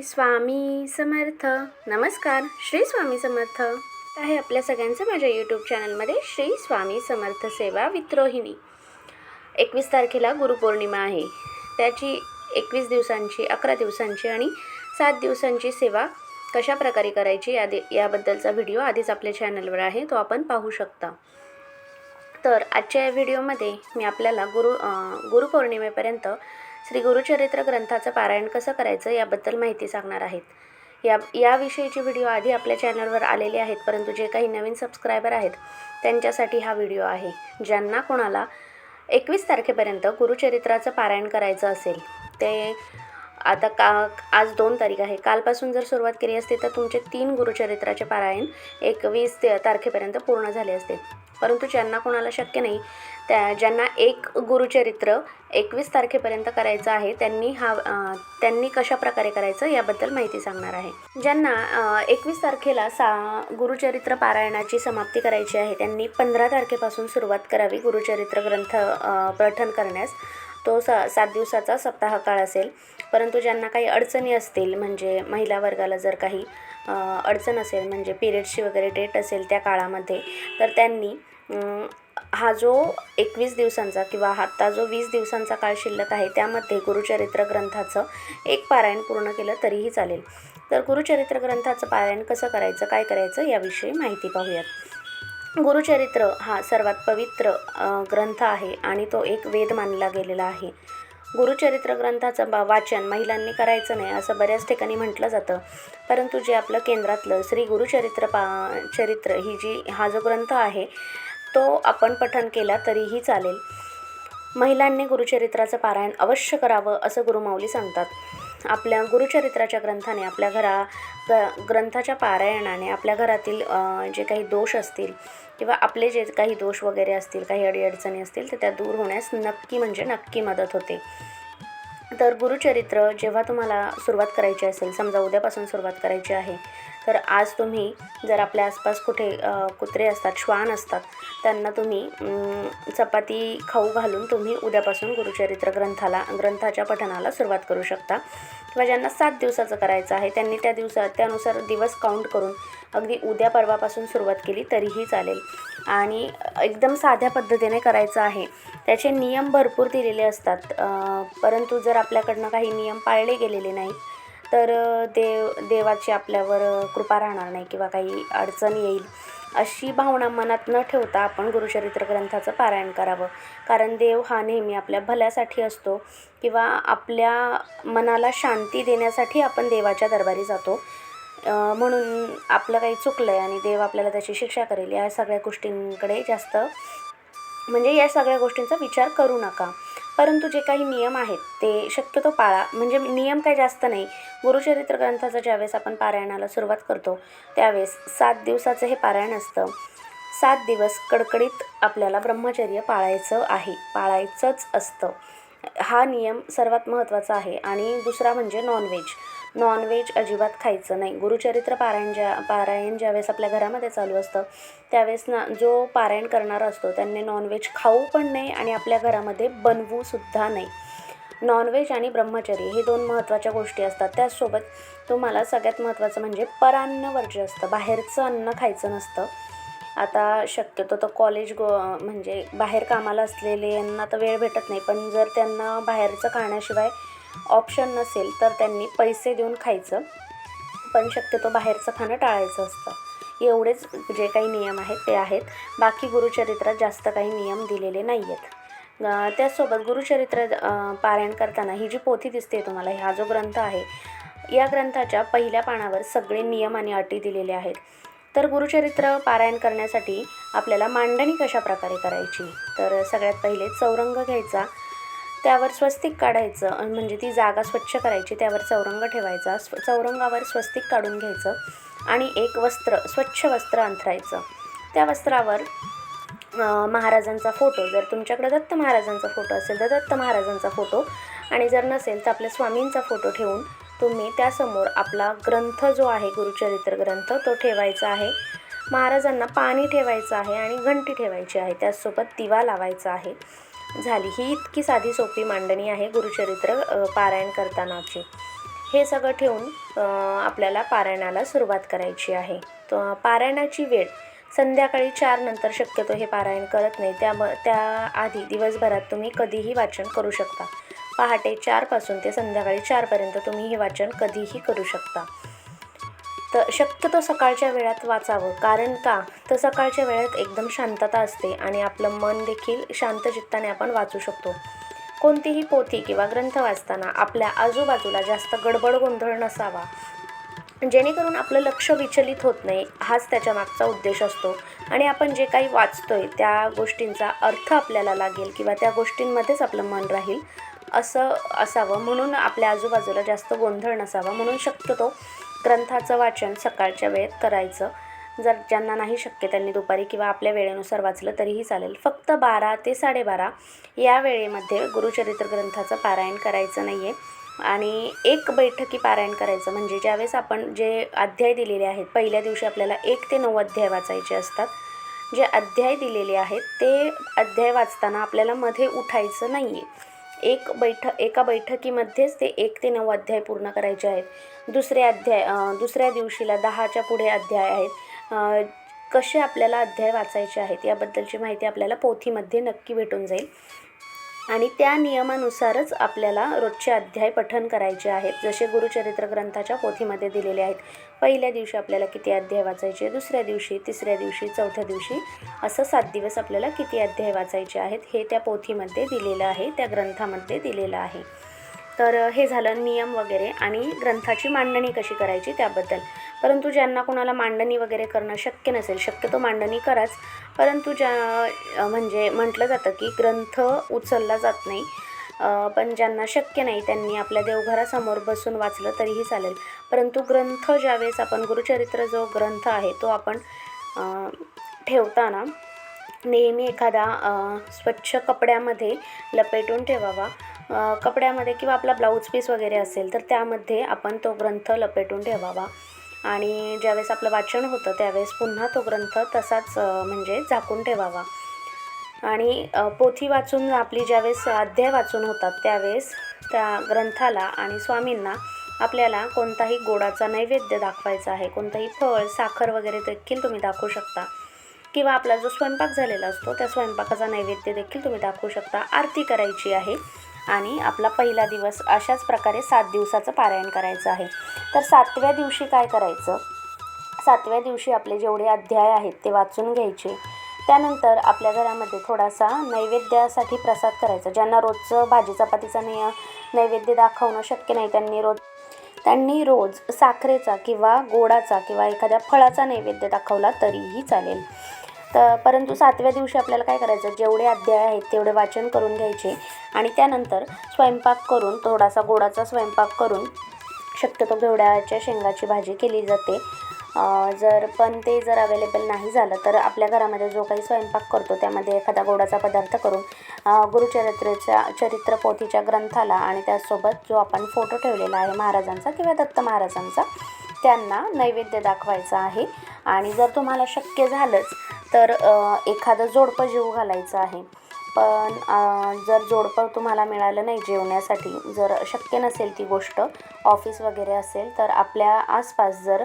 श्री स्वामी समर्थ. नमस्कार श्री स्वामी समर्थ. आहे आपल्या सगळ्यांचं माझ्या यूट्यूब चॅनलमध्ये श्री स्वामी समर्थ सेवा वित्रोहिणी एकवीस तारखेला गुरुपौर्णिमा आहे. त्याची एकवीस दिवसांची अकरा दिवसांची आणि सात दिवसांची सेवा कशा प्रकारे करायची यादी याबद्दलचा व्हिडिओ आधीच आपल्या चॅनलवर आहे तो आपण पाहू शकता. तर आजच्या या व्हिडिओमध्ये मी आपल्याला गुरु गुरुपौर्णिमेपर्यंत श्री गुरुचरित्र ग्रंथाचं पारायण कसं करायचं याबद्दल माहिती सांगणार आहेत. या याविषयीचे व्हिडिओ आधी आपल्या चॅनलवर आलेले आहेत परंतु जे काही नवीन सबस्क्रायबर आहेत त्यांच्यासाठी हा व्हिडिओ आहे. ज्यांना कोणाला एकवीस तारखेपर्यंत गुरुचरित्राचं पारायण करायचं असेल ते आता का आज दोन तारीख आहे. कालपासून जर सुरुवात केली असती तर तुमचे तीन गुरुचरित्राचे पारायण एकवीस ते- तारखेपर्यंत पूर्ण झाले असते. परंतु ज्यांना कोणाला शक्य नाही त्या ज्यांना एक गुरुचरित्र एकवीस तारखेपर्यंत करायचं आहे त्यांनी हा त्यांनी कशा प्रकारे करायचं याबद्दल माहिती सांगणार आहे. ज्यांना एकवीस तारखेला सा गुरुचरित्र पारायणाची समाप्ती करायची आहे त्यांनी पंधरा तारखेपासून सुरुवात करावी गुरुचरित्र ग्रंथ पठन पठण करण्यास. तो स सात दिवसाचा सप्ताह काळ असेल. परंतु ज्यांना काही अडचणी असतील म्हणजे महिला वर्गाला जर काही अडचण असेल म्हणजे पिरियड्सची वगैरे डेट असेल त्या काळामध्ये तर त्यांनी हा जो एकवीस दिवसांचा किंवा आत्ता जो वीस दिवसांचा काळ शिल्लक आहे त्यामध्ये गुरुचरित्र ग्रंथाचं एक पारायण पूर्ण केलं तरीही चालेल. तर गुरुचरित्र ग्रंथाचं पारायण कसं करायचं काय करायचं याविषयी माहिती पाहूयात. गुरुचरित्र हा सर्वात पवित्र ग्रंथ आहे आणि तो एक वेद मानला गेलेला आहे. गुरुचरित्र ग्रंथाचं बा वाचन महिलांनी करायचं नाही असं बऱ्याच ठिकाणी म्हटलं जातं. परंतु जे आपलं केंद्रातलं श्री गुरुचरित्र पा चरित्र ही जी हा जो ग्रंथ आहे तो आपण पठन केला तरीही चालेल. महिलांनी गुरुचरित्राचं पारायण अवश्य करावं असं गुरुमाऊली सांगतात. आपल्या गुरुचरित्राच्या ग्रंथाने आपल्या घरा ग ग्रंथाच्या पारायणाने आपल्या घरातील जे काही दोष असतील किंवा आपले जे काही दोष वगैरे असतील काही अडीअडचणी असतील तर त्या दूर होण्यास नक्की म्हणजे नक्की मदत होते. तर गुरुचरित्र जेव्हा तुम्हाला सुरुवात करायची असेल समजा उद्यापासून सुरुवात करायची आहे तर आज तुम्ही जर आपल्या आसपास कुठे कुत्रे असतात श्वान असतात त्यांना तुम्ही चपाती खाऊ घालून तुम्ही उद्यापासून गुरुचरित्र ग्रंथाला ग्रंथाच्या पठणाला सुरुवात करू शकता. किंवा ज्यांना सात दिवसाचं करायचं आहे त्यांनी त्या दिवसात त्यानुसार दिवस काउंट करून अगदी उद्या परवापासून सुरुवात केली तरीही चालेल. आणि एकदम साध्या पद्धतीने करायचं आहे. त्याचे नियम भरपूर दिलेले असतात परंतु जर आपल्याकडनं काही नियम पाळले गेलेले नाहीत तर देव देवाची आपल्यावर कृपा राहणार नाही किंवा काही अडचण येईल अशी भावना मनात न ठेवता आपण गुरुचरित्र ग्रंथाचं पारायण करावं. कारण देव हा नेहमी आपल्या भल्यासाठी असतो किंवा आपल्या मनाला शांती देण्यासाठी आपण देवाच्या दरबारी जातो. म्हणून आपलं काही चुकलं आहे आणि देव आपल्याला त्याची शिक्षा करेल या सगळ्या गोष्टींकडे जास्त म्हणजे या सगळ्या गोष्टींचा विचार करू नका. परंतु जे काही नियम आहेत ते शक्यतो पाळा. म्हणजे नियम काही जास्त नाही. गुरुचरित्र ग्रंथाचं ज्यावेळेस आपण पारायणाला सुरुवात करतो त्यावेळेस सात दिवसाचं हे पारायण असतं. सात दिवस कडकडीत आपल्याला ब्रह्मचर्य पाळायचं आहे. पाळायचंच असतं. हा नियम सर्वात महत्त्वाचा आहे. आणि दुसरा म्हणजे नॉनव्हेज नॉनव्हेज अजिबात खायचं नाही. गुरुचरित्र पारायण ज्या पारायण ज्यावेळेस आपल्या घरामध्ये चालू असतं त्यावेळेस ना जो पारायण करणारा असतो त्यांनी नॉनव्हेज खाऊ पण नाही आणि आपल्या घरामध्ये बनवूसुद्धा नाही नॉनव्हेज आणि ब्रह्मचर्य हे दोन महत्त्वाच्या गोष्टी असतात. त्याचसोबत तुम्हाला सगळ्यात महत्त्वाचं म्हणजे परान्न वर्ज्य असतं. बाहेरचं अन्न खायचं नसतं. आता शक्यतो तर कॉलेज गो म्हणजे बाहेर कामाला असलेले यांना तर वेळ भेटत नाही. पण जर त्यांना बाहेरचं खाण्याशिवाय ऑप्शन नसेल तर त्यांनी पैसे देऊन खायचं. पण शक्यतो बाहेरचं खाणं टाळायचं असतं. एवढेच जे काही नियम आहेत ते आहेत. बाकी गुरुचरित्रात जास्त काही नियम दिलेले नाही आहेत त्याचसोबत गुरुचरित्र पारायण करताना ही जी पोथी दिसते तुम्हाला हा जो ग्रंथ आहे या ग्रंथाच्या पहिल्या पानावर सगळे नियम आणि अटी दिलेले आहेत. तर गुरुचरित्र पारायण करण्यासाठी आपल्याला मांडणी कशा प्रकारे करायची? तर सगळ्यात पहिले चौरंग घ्यायचा. त्यावर स्वस्तिक काढायचं म्हणजे ती जागा स्वच्छ करायची त्यावर चौरंग ठेवायचा स्व चौरंगावर स्वस्तिक काढून घ्यायचं आणि एक वस्त्र स्वच्छ वस्त्र अंथरायचं. त्या वस्त्रावर महाराजांचा फोटो जर तुमच्याकडे दत्त महाराजांचा फोटो असेल तर दत्त महाराजांचा फोटो आणि जर नसेल तर आपल्या स्वामींचा फोटो ठेवून तुम्ही त्यासमोर आपला ग्रंथ जो आहे गुरुचरित्र ग्रंथ तो ठेवायचा आहे. महाराजांना पाणी ठेवायचं आहे आणि घंटी ठेवायची आहे त्याचसोबत दिवा लावायचा आहे. झाली. ही इतकी साधी सोपी मांडणी आहे गुरुचरित्र पारायण करतानाची. हे सगळं ठेवून आपल्याला पारायणाला सुरुवात करायची आहे. तर पारायणाची वेळ संध्याकाळी चार नंतर शक्यतो हे पारायण करत नाही. त्या त्याआधी दिवसभरात तुम्ही कधीही वाचन करू शकता. पहाटे चारपासून ते संध्याकाळी चारपर्यंत तुम्ही हे वाचन कधीही करू शकता. तर शक्यतो सकाळच्या वेळात वाचावं. कारण का? तर सकाळच्या वेळात एकदम शांतता असते आणि आपलं मन देखील शांत चित्ताने आपण वाचू शकतो. कोणतीही पोथी किंवा ग्रंथ वाचताना आपल्या आजूबाजूला जास्त गडबड गोंधळ नसावा. जेणेकरून आपलं लक्ष विचलित होत नाही हाच त्याच्या मागचा उद्देश असतो. आणि आपण जे काही वाचतोय त्या गोष्टींचा अर्थ आपल्याला लागेल किंवा त्या गोष्टींमध्येच आपलं मन राहील असं असावं. म्हणून आपल्या आजूबाजूला जास्त गोंधळ नसावा. म्हणून शक्यतो ग्रंथाचं वाचन सकाळच्या वेळेत करायचं. जर ज्यांना नाही शक्य त्यांनी दुपारी किंवा आपल्या वेळेनुसार वाचलं तरीही चालेल. फक्त बारा ते साडेबारा या वेळेमध्ये गुरुचरित्र ग्रंथाचं पारायण करायचं नाही आहे आणि एक बैठकी पारायण करायचं. म्हणजे ज्यावेळेस आपण जे अध्याय दिलेले आहेत पहिल्या दिवशी आपल्याला एक ते नऊ अध्याय वाचायचे असतात. जे अध्याय दिलेले आहेत ते अध्याय वाचताना आपल्याला मध्ये उठायचं नाही आहे एक बैठ एका बैठकीमध्येच ते एक ते नऊ अध्याय पूर्ण करायचे आहेत. दुसरे अध्याय दुसऱ्या दिवशीला दहाच्या पुढे अध्याय आहेत. कसे आपल्याला अध्याय वाचायचे आहेत याबद्दलची माहिती आपल्याला पोथीमध्ये नक्की भेटून जाईल. आणि त्या नियमानुसारच आपल्याला रोजचे अध्याय पठन करायचे आहेत जसे गुरुचरित्र ग्रंथाच्या पोथीमध्ये दिलेले आहेत. पहिल्या दिवशी आपल्याला किती अध्याय वाचायचे दुसऱ्या दिवशी तिसऱ्या दिवशी चौथ्या दिवशी असं सात दिवस आपल्याला किती अध्याय वाचायचे आहेत हे त्या पोथीमध्ये दिलेलं आहे त्या ग्रंथामध्ये दिलेलं आहे. तर हे झालं नियम वगैरे आणि ग्रंथाची मांडणी कशी करायची त्याबद्दल. परंतु ज्यांना कोणाला मांडणी वगैरे करणं शक्य नसेल शक्यतो मांडणी कराच. परंतु ज्या म्हणजे म्हटलं जातं की ग्रंथ उचलला जात नाही. पण ज्यांना शक्य नाही त्यांनी आपल्या देवघरासमोर बसून वाचलं तरीही चालेल. परंतु ग्रंथ ज्यावेळेस आपण गुरुचरित्र जो ग्रंथ आहे तो आपण ठेवताना नेहमी एखादा स्वच्छ कपड्यामध्ये लपेटून ठेवावा. कपड्यामध्ये किंवा आपला ब्लाऊज पीस वगैरे असेल तर त्यामध्ये आपण तो ग्रंथ लपेटून ठेवावा. आणि ज्यावेळेस आपलं वाचन होतं त्यावेळेस पुन्हा तो ग्रंथ तसाच म्हणजे झाकून ठेवावा. आणि पोथी वाचून आपली ज्यावेळेस अध्याय वाचून होतात त्यावेळेस त्या ग्रंथाला आणि स्वामींना आपल्याला कोणताही गोडाचा नैवेद्य दाखवायचा आहे कोणताही फळ साखर वगैरे देखील तुम्ही दाखवू शकता. किंवा आपला जो स्वयंपाक झालेला असतो त्या स्वयंपाकाचा नैवेद्य देखील तुम्ही दाखवू शकता. आरती करायची आहे. आणि आपला पहिला दिवस अशाच प्रकारे सात दिवसाचं पारायण करायचं आहे. तर सातव्या दिवशी काय करायचं? सातव्या दिवशी आपले जेवढे अध्याय आहेत ते वाचून घ्यायचे. त्यानंतर आपल्या घरामध्ये थोडासा नैवेद्यासाठी प्रसाद करायचा. ज्यांना रोजचं भाजी चपातीचा नै नैवेद्य दाखवणं शक्य नाही त्यांनी रोज त्यांनी रोज साखरेचा किंवा गोडाचा किंवा एखाद्या फळाचा नैवेद्य दाखवला तरीही चालेल. तर परंतु सातव्या दिवशी आपल्याला काय करायचं जेवढे अध्याय आहेत तेवढे वाचन करून घ्यायचे आणि त्यानंतर स्वयंपाक करून थोडासा गोडाचा स्वयंपाक करून शक्यतो घेवड्याच्या शेंगाची भाजी केली जाते. जर पण ते जर अवेलेबल नाही झालं तर आपल्या घरामध्ये जो काही स्वयंपाक करतो त्यामध्ये एखादा गोडाचा पदार्थ करून गुरुचरित्रेच्या चरित्र पोथीच्या ग्रंथाला आणि त्यासोबत जो आपण फोटो ठेवलेला आहे महाराजांचा किंवा दत्त महाराजांचा त्यांना नैवेद्य दाखवायचा आहे. आणि जर तुम्हाला शक्य झालंच तर एखादं जोडपं जीव घालायचं आहे. पण जर जोडपं तुम्हाला मिळालं नाही जेवण्यासाठी जर शक्य नसेल ती गोष्ट ऑफिस वगैरे असेल तर आपल्या आसपास जर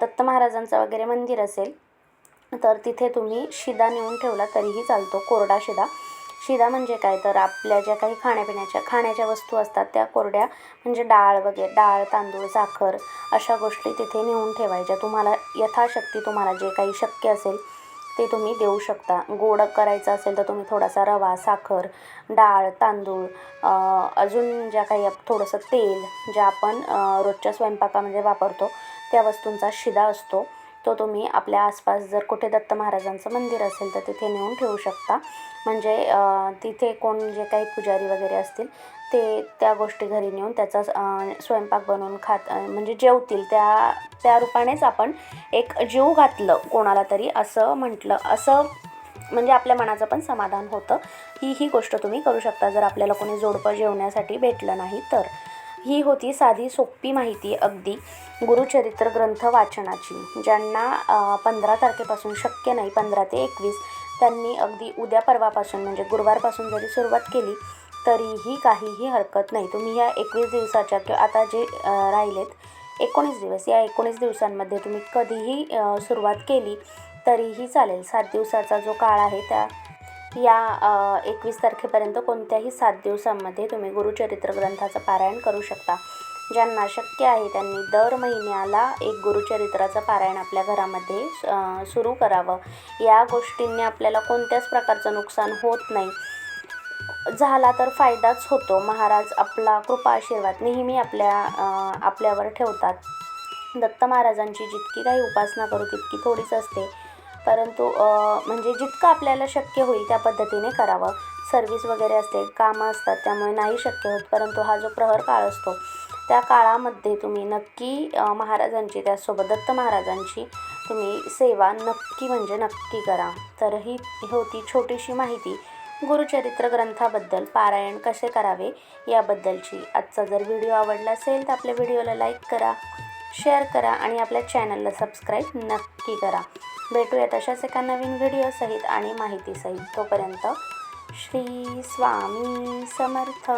दत्त महाराजांचं वगैरे मंदिर असेल तर तिथे तुम्ही शिदा नेऊन ठेवला तरीही चालतो कोरडा शिदा. शिदा म्हणजे काय? तर आपल्या ज्या काही खाण्यापिण्याच्या खाण्याच्या वस्तू असतात त्या कोरड्या म्हणजे डाळ वगैरे डाळ तांदूळ साखर अशा गोष्टी तिथे नेऊन ठेवायच्या. तुम्हाला यथाशक्ती तुम्हाला जे काही शक्य असेल ते तुम्ही देऊ शकता. गोड करायचं असेल तर तुम्ही थोडासा रवा साखर डाळ तांदूळ अजून ज्या काही थोडंसं तेल ज्या आपण रोजच्या स्वयंपाकामध्ये वापरतो त्या वस्तूंचा शिदा असतो. तो तुम्ही आपल्या आसपास जर कुठे दत्त महाराजांचं मंदिर असेल तर तिथे नेऊन ठेवू शकता. म्हणजे तिथे कोण जे काही पुजारी वगैरे असतील ते त्या गोष्टी घरी नेऊन त्याचा स्वयंपाक बनवून खात म्हणजे जेवतील. त्या त्या रूपानेच आपण एक जीव घातलं कोणाला तरी असं म्हटलं असं म्हणजे आपल्या मनाचं पण समाधान होतं. ही ही गोष्ट तुम्ही करू शकता जर आपल्याला कोणी जोडपं जेवण्यासाठी भेटलं नाही तर. ही होती साधी सोपी माहिती अगदी. गुरुचरित्र ग्रंथ वाचनाची ज्यांना पंधरा तारखेपासून शक्य नाही पंधरा ते एकवीस. त्यांनी अगदी उद्या परवापासून म्हणजे गुरुवारपासून जरी सुरुवात केली तरीही काहीही हरकत नाही. तुम्ही या एकवीस दिवसाच्या किंवा आता जे राहिलेत एकोणीस दिवस या एकोणीस दिवसांमध्ये तुम्ही कधीही सुरुवात केली तरीही चालेल. सात दिवसाचा जो काळ आहे त्या या एकवीस तारखेपर्यंत कोणत्याही सात दिवसांमध्ये तुम्ही गुरुचरित्र ग्रंथाचं पारायण करू शकता. ज्यांना शक्य आहे त्यांनी दर महिन्याला एक गुरुचरित्राचं पारायण आपल्या घरामध्ये सुरू करावं. या गोष्टींनी आपल्याला कोणत्याच प्रकारचं नुकसान होत नाही. झाला तर फायदाच होतो. महाराज आपला कृपा आशीर्वाद नेहमी आपल्या आपल्यावर ठेवतात. दत्त महाराजांची जितकी काही उपासना करू तितकी थोडीच असते. परंतु म्हणजे जितकं आपल्याला शक्य होईल त्या पद्धतीने करावं. सर्विस वगैरे असते कामं असतात त्यामुळे नाही शक्य होत. परंतु हा जो प्रहर काळ असतो त्या काळामध्ये तुम्ही नक्की महाराजांची त्यासोबत दत्त महाराजांची तुम्ही सेवा नक्की म्हणजे नक्की करा. तर ही होती छोटीशी माहिती. गुरुचरित्र ग्रंथाबद्दल पारायण कसे करावे याबद्दलची. आजचा जर व्हिडिओ आवडला असेल तर आपल्या व्हिडिओला लाईक करा शेअर करा आणि आपल्या चॅनलला सबस्क्राईब नक्की करा. भेटूयात अशाच एका नवीन व्हिडिओसहित आणि माहितीसहित तोपर्यंत श्री स्वामी समर्थ.